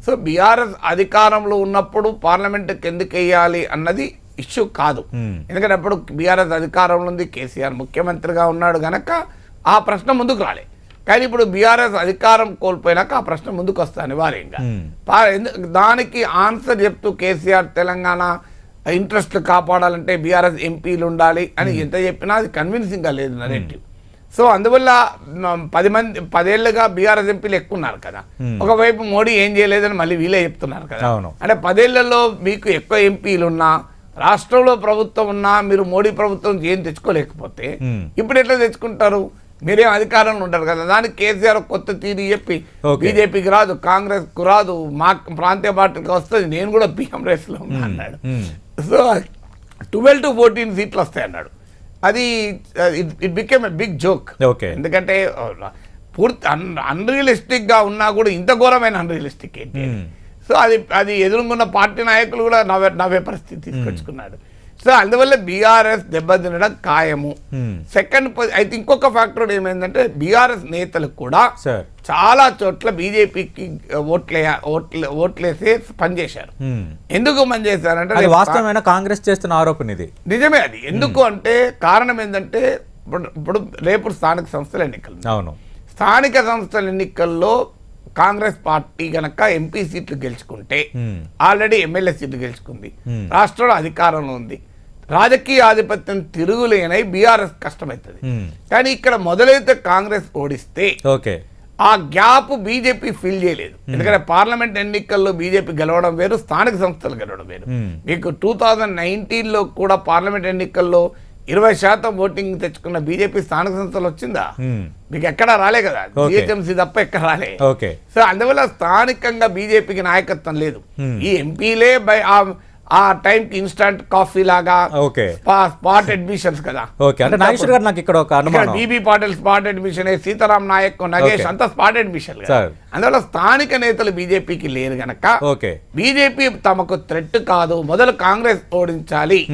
సో బీఆర్ఎస్ అధికారంలో ఉన్నప్పుడు పార్లమెంట్కి ఎందుకు వేయాలి అన్నది ఇష్యూ కాదు. ఎందుకంటే అప్పుడు బీఆర్ఎస్ అధికారంలో ఉంది కేసీఆర్ ముఖ్యమంత్రిగా ఉన్నాడు గనక ఆ ప్రశ్న ముందుకు రాలే. కానీ ఇప్పుడు బీఆర్ఎస్ అధికారం కోల్పోయినాక ఆ ప్రశ్న ముందుకు వస్తా అనివార్యంగా. దానికి ఆన్సర్ చెప్తూ కేసీఆర్ తెలంగాణ ఇంట్రెస్ట్ కాపాడాలంటే బీఆర్ఎస్ ఎంపీలు ఉండాలి అని ఎంత చెప్పినా అది కన్విన్సింగ్గా లేదు నరేటివ్ సో అందువల్ల పది మంది పదేళ్ళుగా బీఆర్ఎస్ ఎంపీలు ఎక్కువ ఉన్నారు కదా. ఒకవైపు మోడీ ఏం చేయలేదని మళ్ళీ వీళ్ళే చెప్తున్నారు కదా. అంటే పదేళ్ళలో మీకు ఎక్కువ ఎంపీలు ఉన్నా రాష్ట్రంలో ప్రభుత్వం ఉన్నా మీరు మోడీ ప్రభుత్వం ఏం తెచ్చుకోలేకపోతే. ఇప్పుడు ఎట్లా తెచ్చుకుంటారు? మీరేం అధికారంలో ఉంటారు కదా. దానికి కేసీఆర్ కొత్త తీరు చెప్పి. బీజేపీకి రాదు కాంగ్రెస్కు రాదు మా ప్రాంతీయ పార్టీకి వస్తుంది నేను కూడా పిఎం రేస్లో ఉన్నా అన్నాడు. సో ట్వెల్వ్ టు ఫోర్టీన్ సీట్లు వస్తాయి అన్నాడు. అది it became a big joke Okay. ఎందుకంటే పూర్తి అన్ అన్రియలిస్టిక్గా ఉన్నా కూడా ఇంత ఘోరమైన అన్రియలిస్టిక్ ఏంటి? Hmm. సో అది అది ఎదురుకున్న పార్టీ నాయకులు కూడా నవ్వే నవ్వే పరిస్థితి తీసుకొచ్చుకున్నాడు. సో అందువల్ల బీఆర్ఎస్ దెబ్బతినడం ఖాయము. Hmm. సెకండ్ అయితే ఇంకొక ఫ్యాక్టర్ ఏమైందంటే బీఆర్ఎస్ నేతలకు కూడా సార్ చాలా చోట్ల బీజేపీకి ఓట్లే ఓట్లే ఓట్లేసి పనిచేశారు Hmm. ఎందుకు పనిచేశారంటే వాస్తవమైన కాంగ్రెస్ చేస్తున్న ఆరోపణ ఇది. నిజమే అది. ఎందుకు అంటే కారణం ఏంటంటే ఇప్పుడు ఇప్పుడు రేపు స్థానిక సంస్థల ఎన్నికలు. అవును. స్థానిక సంస్థల ఎన్నికల్లో కాంగ్రెస్ పార్టీ గనక ఎంపీ సీట్లు గెలుచుకుంటే Hmm. ఆల్రెడీ ఎమ్మెల్యే సీట్లు గెలుచుకుంది. Hmm. రాష్ట్రంలో అధికారంలో ఉంది. రాజకీయ ఆధిపత్యం తిరుగులేనై బీఆర్ఎస్ కష్టమవుతుంది. కానీ ఇక్కడ మొదలైతే కాంగ్రెస్ ఓడిస్తే ఓకే ఆ గ్యాప్ బీజేపీ ఫిల్ చేయలేదు ఎందుకంటే పార్లమెంట్ ఎన్నికల్లో బీజేపీ గెలవడం వేరు స్థానిక సంస్థలు గెలవడం వేరు. మీకు టూ థౌజండ్ నైన్టీన్లో కూడా పార్లమెంట్ ఎన్నికల్లో ఇరవై శాతం ఓటింగ్ తెచ్చుకున్న బీజేపీ స్థానిక సంస్థలు వచ్చిందా. మీకు ఎక్కడా రాలే కదా. జిహెచ్ఎంసీ తప్ప ఎక్కడ రాలే ఓకే సో అందువల్ల స్థానికంగా బీజేపీకి నాయకత్వం లేదు. ఈ ఎంపీలే బై ఆ- టైంకి ఇన్స్టంట్ కాఫీ లాగా ఓకే. స్పాట్ అడ్మిషన్స్ కదా. ఓకే. అంటే నాగేశ్వర్ గారు నాకు ఇక్కడ ఒక అనుమానం. BB Patil spot admission Sitaram Nayak Nagesh. అంతా స్పాట్ అడ్మిషన్. అందువల్ల స్థానిక నేతలు బీజేపీకి లేరు గనక ఓకే. బీజేపీ తమకు థ్రెట్ కాదు. మొదలు కాంగ్రెస్ ఓడించాలి.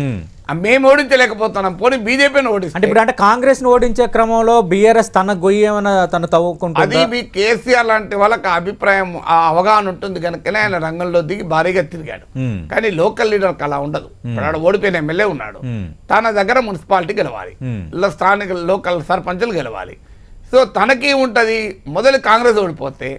మేము ఓడించలేకపోతున్నాం. పోనీ బీజేపీని అంటే ఓడిస్తే ఇప్పుడు అంటే కాంగ్రెస్ను ఓడించే క్రమంలో బిఆర్ఎస్ తన గొయ్యి ఏమైనా తను అది తవ్వుకుంటుందా మీ కేసీఆర్ లాంటి వాళ్ళకి అభిప్రాయం ఆ అవగాహన ఉంటుంది కనుకనే ఆయన రంగంలో దిగి భారీగా తిరిగాడు. కానీ లోకల్ లీడర్కి అలా ఉండదు. ఇప్పుడు ఓడిపోయిన ఎమ్మెల్యే ఉన్నాడు. తన దగ్గర మున్సిపాలిటీ గెలవాలి. స్థానిక లోకల్ సర్పంచులు గెలవాలి. సో తనకి ఉంటది మొదలు కాంగ్రెస్ ఓడిపోతే.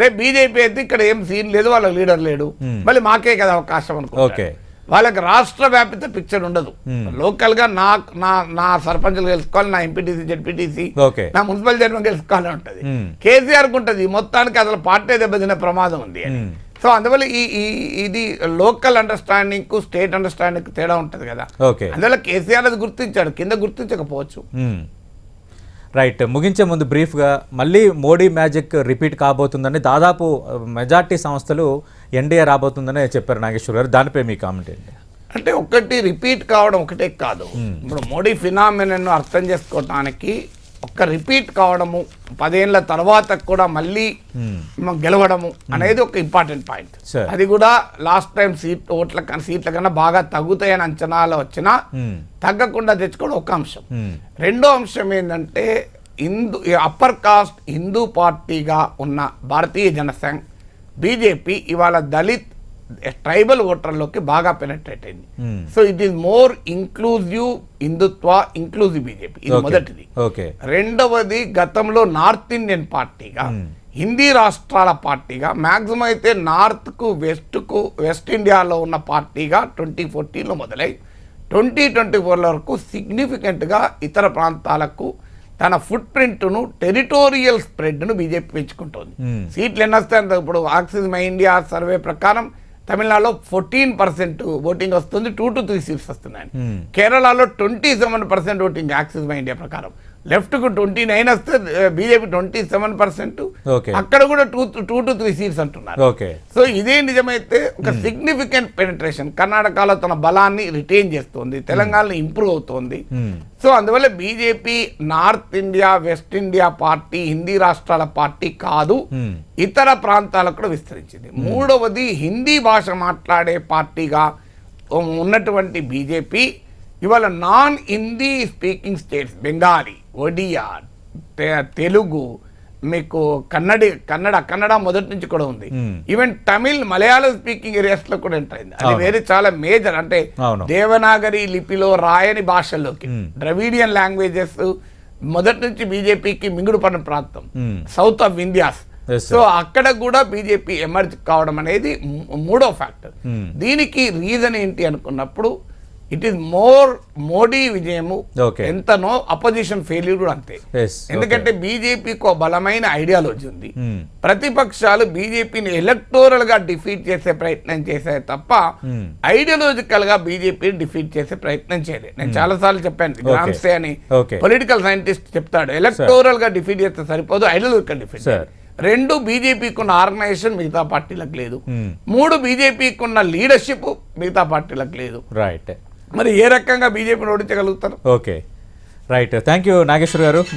రేపు బీజేపీ అయితే ఇక్కడ ఏం సీన్ లేదు వాళ్ళ లీడర్ లేడు. మళ్ళీ మాకే కదా అవకాశం Okay. వాళ్ళకి రాష్ట్ర వ్యాపిత పిక్చర్ ఉండదు. Hmm. లోకల్గా నా నా నా సర్పంచులు గెలుచుకోవాలి నా ఎంపీటీసీ జెడ్పీటీసీ నా మున్సిపల్ చైర్మన్ గెలుచుకోవాలని ఉంటది. Hmm. కేసీఆర్కు ఉంటది. మొత్తానికి అసలు పార్టీ దెబ్బతినే ప్రమాదం ఉంది అని. Hmm. సో అందువల్ల ఈ ఈ ఇది లోకల్ అండర్స్టాండింగ్కు స్టేట్ అండర్స్టాండింగ్కు తేడా ఉంటది కదా. అందువల్ల కేసీఆర్ అది గుర్తించాడు. కింద గుర్తించకపోవచ్చు. రైట్ ముగించే ముందు బ్రీఫ్గా మళ్ళీ మోడీ మ్యాజిక్ రిపీట్ కాబోతుందని దాదాపు మెజార్టీ సంస్థలు ఎన్డీఏ రాబోతుందని చెప్పారు నాగేశ్వర్ గారు. దానిపై మీ కామెంట్ ఏంటి? అంటే ఒకటి రిపీట్ కావడం ఒకటే కాదు. ఇప్పుడు మోడీ ఫినామినన్ అర్థం చేసుకోవటానికి ఒక్క రిపీట్ కావడము పదేళ్ళ తర్వాత కూడా మళ్ళీ గెలవడము అనేది ఒక ఇంపార్టెంట్ పాయింట్. అది కూడా లాస్ట్ టైం సీట్ ఓట్ల కన్నా సీట్ల కన్నా బాగా తగ్గుతాయని అంచనాలు వచ్చినా. తగ్గకుండా తెచ్చుకోవడం ఒక అంశం. రెండో అంశం ఏంటంటే హిందూ అప్పర్ కాస్ట్ హిందూ పార్టీగా ఉన్న భారతీయ జనసంఘ్ బీజేపీ ఇవాళ దళిత్ ట్రైబల్ ఓటర్లోకి బాగా పెనట్రేట్ అయింది. So it is more inclusive Hindutva inclusive BJP ఇది. మొదటిది ఓకే రెండవది గతంలో నార్త్ ఇండియన్ పార్టీగా. హిందీ రాష్ట్రాల పార్టీగా మ్యాక్సిమం అయితే నార్త్కు వెస్ట్కు వెస్ట్ ఇండియాలో ఉన్న పార్టీగా ట్వంటీ ఫోర్టీన్లో మొదలై ట్వంటీ ట్వంటీ ఫోర్ వరకు సిగ్నిఫికెంట్గా ఇతర ప్రాంతాలకు తన ఫుట్ ప్రింట్ను టెరిటోరియల్ స్ప్రెడ్ను బీజేపీ పెంచుకుంటోంది. సీట్లు ఎన్ని ఇప్పుడు ఆక్సిస్ మై ఇండియా సర్వే ప్రకారం తమిళనాడులో ఫోర్టీన్ పర్సెంట్ ఓటింగ్ వస్తుంది టూ టు త్రీ సీట్స్ వస్తున్నాయి. కేరళలో twenty seven percent voting Axis My India ప్రకారం లెఫ్ట్కు ట్వంటీ నైన్ వస్తే బీజేపీ ట్వంటీ సెవెన్ పర్సెంట్. అక్కడ కూడా two two to three seats అంటున్నారు. ఓకే. సో ఇదే నిజమైతే ఒక సిగ్నిఫికెంట్ పెనిట్రేషన్ కర్ణాటకలో తన బలాన్ని రిటైన్ చేస్తుంది తెలంగాణలో ఇంప్రూవ్ అవుతోంది. Hmm. సో అందువల్ల BJP north India west India party Hindi రాష్ట్రాల పార్టీ కాదు Hmm. ఇతర ప్రాంతాలకు కూడా విస్తరించింది. మూడవది హిందీ భాష మాట్లాడే పార్టీగా ఉన్నటువంటి బీజేపీ ఇవాళ non Hindi speaking states Bengali Odia Telugu మీకు కన్నడి కన్నడ కన్నడ మొదటి నుంచి కూడా ఉంది. ఈవెన్ తమిళ్ మలయాళం స్పీకింగ్ ఏరియాస్లో కూడా ఎంటర్ అయింది అది. వేరే చాలా మేజర్ అంటే. దేవనాగరి లిపిలో రాయని భాషల్లోకి. ద్రవిడియన్ లాంగ్వేజెస్ మొదటి నుంచి బీజేపీకి మింగుడు పడిన ప్రాంతం. South of India's. సో అక్కడ కూడా బీజేపీ ఎమర్జ్ కావడం అనేది మూడో ఫ్యాక్టర్. దీనికి రీజన్ ఏంటి అనుకున్నప్పుడు ఇట్ ఈస్ మోర్ మోడీ విజయము. ఎంతనో అపోజిషన్ ఫెయిల్యూర్ కూడా అంతే ఎందుకంటే బీజేపీకి ఒక బలమైన ఐడియాలజీ ఉంది Hmm. ప్రతిపక్షాలు బీజేపీని ఎలక్టోరల్గా డిఫీట్ చేసే ప్రయత్నం చేశాయి తప్ప Hmm. ఐడియాలజికల్గా బీజేపీని డిఫీట్ చేసే ప్రయత్నం చేయలేదు నేను చాలా సార్లు చెప్పాను గ్రామ్సే అని. పొలిటికల్ సైంటిస్ట్ చెప్తాడు ఎలక్టోరల్గా డిఫీట్ చేస్తే సరిపోదు ఐడియాలజికల్ డిఫీట్. రెండు బీజేపీకి ఉన్న ఆర్గనైజేషన్ మిగతా పార్టీలకు లేదు Hmm. మూడు బీజేపీకి ఉన్న లీడర్షిప్ మిగతా పార్టీలకు లేదు రైట్ మరి ఏ రకంగా బీజేపీని ఓడించగలుగుతారు? Okay. Right. Thank you Nageshwar garu.